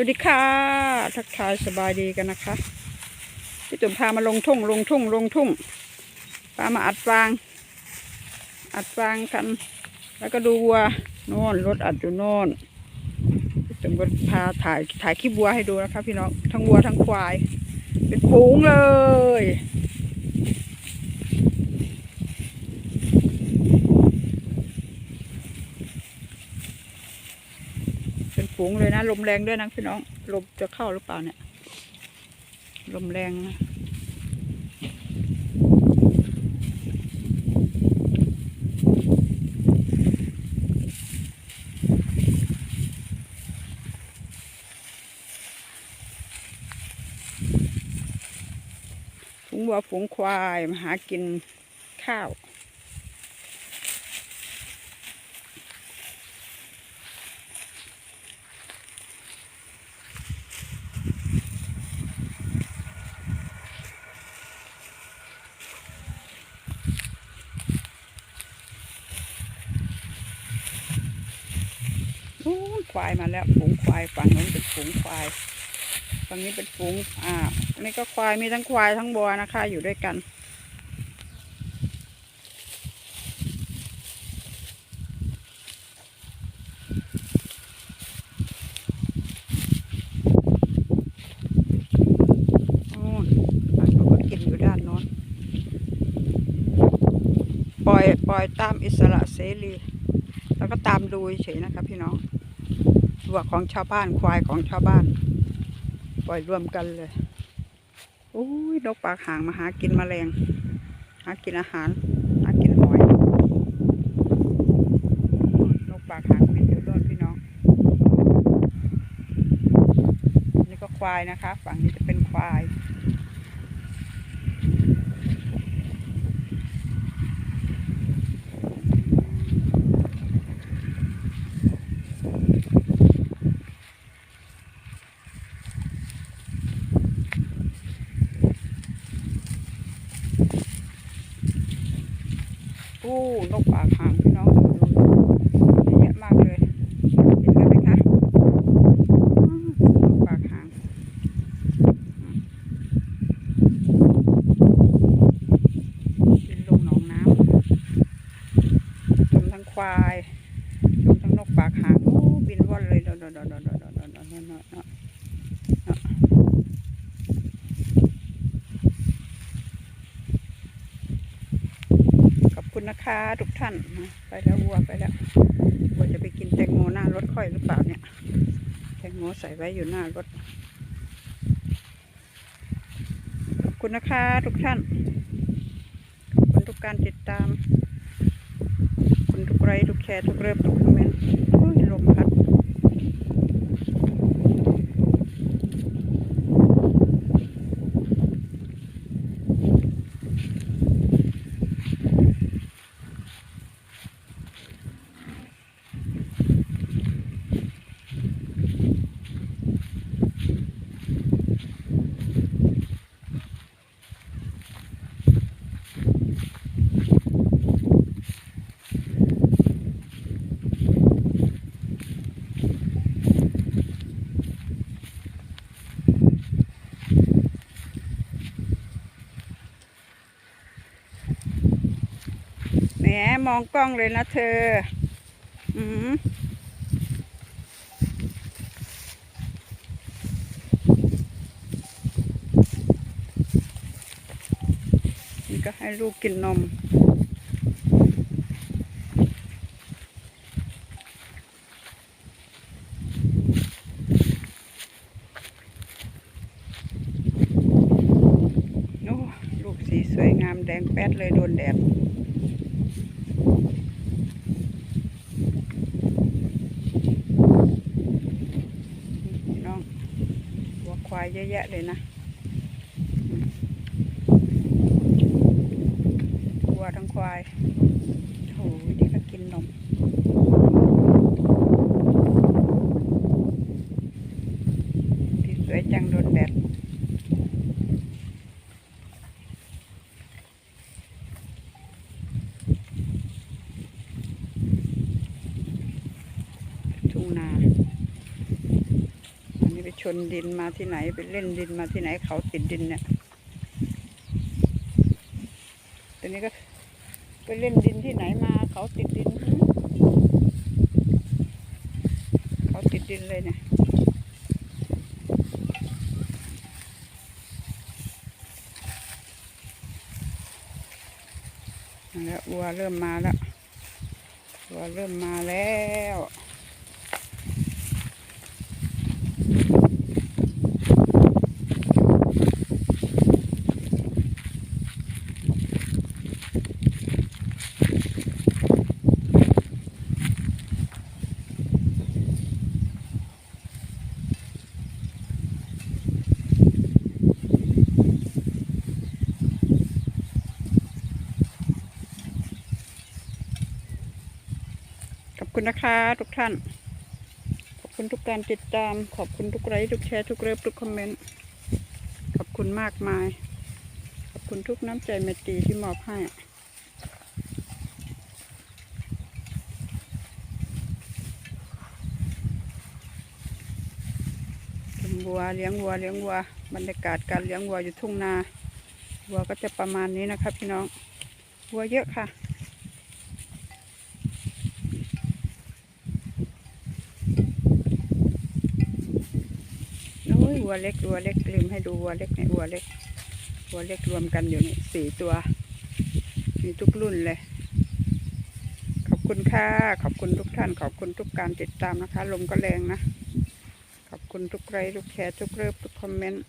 วัสดีค่ะ ทักทายสบายดีกันนะคะพี่ตุ่มพามาลงทุ่งลงทุ่งลงทุ่งพามาอัดฟาง อัดฟางกัน แล้วก็ดูวัวโน่นรถอัดอยู่โน่นพี่ตุ่มก็พาถ่ายถ่ายคลิปวัวให้ดูนะคะพี่น้องทั้งวัวทั้งควาย เป็นฝูงเลย เป็น ฝูงเลยนะ ลมแรงด้วยนะพี่น้อง ลมจะเข้าหรือเปล่าเนี่ย ลมแรงนะฝูงวัวฝูงควายมาหากินข้าว ฝูง ควายมาแล้วฝูงควายฝั่งนู้นเป็นฝูงควายฝั่งนี้เป็นฝูงอ่านนี้ก็ควายมีทั้งควายทั้งบัวนะคะ อยู่ด้วยกันโอ้หูก็กินอยู่ด้านน้นปล่อยปล่อยตามอิสระเสรี แล้วก็ตามดูเฉยนะคะพี่น้อง วัวของชาวบ้านควายของชาวบ้าน ปล่อยรวมกันเลยโอ้ยนกปากหางมาหากินแมลง หากินอาหารหากินหอยนกปากหางเป็นอยู่ด้วยพี่น้องนี่ก็ควายนะคะ ฝั่งนี้จะเป็นควาย โอ้ นกปากหาง นะคะ ทุกท่าน ไปแล้ววัวไปแล้ววัวจะไปกินแตงโมหน้ารถค่อยหรือเปล่าเนี่ย แตงโมใส่ไว้อยู่หน้ารถ ขอบคุณนะคะ ทุกท่าน ขอบคุณทุกการติดตาม ขอบคุณทุกไลค์ทุกแชร์ทุกเริ่มทุกคอมเมนต์ลมพัด แห มองกล้องเลยนะเธอ อืมนี่ก็ให้ลูกกินนมโอ้ลูกสีสวยงามแดงแป๊ดเลยโดนแดด dạ đây nè ชนดินมาที่ไหนไปเล่นดินมาที่ไหนเขาติดดินเนี่ยตอนนี้ก็ไปเล่นดินที่ไหนมาเขาติดดิน เขาติดดินเลยเนี่ยแล้ววัวเริ่มมาแล้ววัวเริ่มมาแล้ว คุณนะคะทุกท่าน ขอบคุณทุกการติดตาม ขอบคุณทุกไลค์ทุกแชร์ทุกเลิฟทุกคอมเมนต์ ขอบคุณมากมาย ขอบคุณทุกน้ำใจเมตตีที่มอบให้เลี้ยงวัวเลี้ยงวัวเลี้ยงวัวบรรยากาศการเลี้ยงวัวอยู่ทุ่งนา วัวก็จะประมาณนี้นะครับพี่น้อง วัวเยอะค่ะ โอ้ย วัวเล็กวัวเล็กลืมให้ดูวัวเล็กเนี่ยวัวเล็กวัวเล็กรวมกันอยู่นี่สี่ตัว มีทุกรุ่นเลย ขอบคุณค่ะ ขอบคุณทุกท่าน ขอบคุณทุกการติดตามนะคะ ลมก็แรงนะ ขอบคุณทุกไลค์ทุกแชร์ทุกเลิฟทุกคอมเมนต์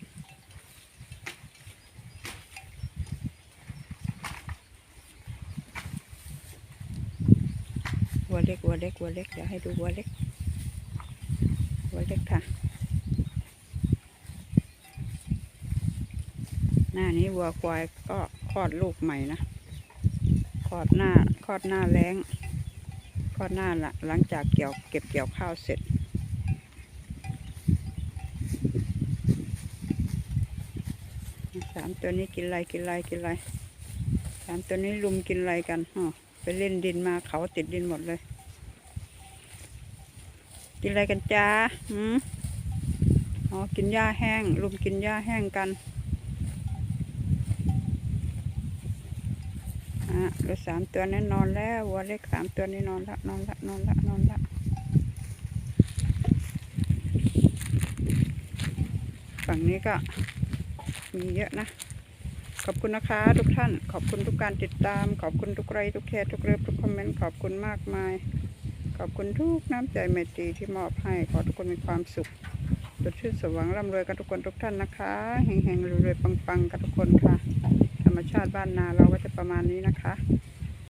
วัวเล็กวัวเล็กวัวเล็กเดี๋ยวให้ดูวัวเล็กวัวเล็กค่ะ น้านี้วัวควายก็คลอดลูกใหม่นะคลอดหน้าคลอดหน้าแรงคลอดหน้าละหลังจากเกี่ยวเก็บเกี่ยวข้าวเสร็จ สามตัวนี้กินไรกินไรกินไรสามตัวนี้ลุมกินไรกันอ๋อไปเล่นดินมาเขาติดดินหมดเลย กินอะไรกันจ้าหืมอ๋อกินหญ้าแห้งลุมกินหญ้าแห้งกัน อะเหลือสามตัวนี้นอนแล้ววัวเล็กสามตัวนี้นอนละนอนละนอนละนอนละฝั่งนี้ก็มีเยอะนะ ขอบคุณนะคะทุกท่าน ขอบคุณทุกการติดตาม ขอบคุณทุกไลค์ทุกแชร์ทุกเลิฟทุกคอมเมนต์ขอบคุณมากมาย ขอบคุณทุกน้ำใจเมตตีที่มอบให้ขอทุกคนมีความสุขจดชื่นสว่างร่ำรวยกันทุกคนทุกท่านนะคะเฮงๆรวยๆปังๆกันทุกคนค่ะ รมชาติบ้านนาเราก็จะประมาณนี้นะคะ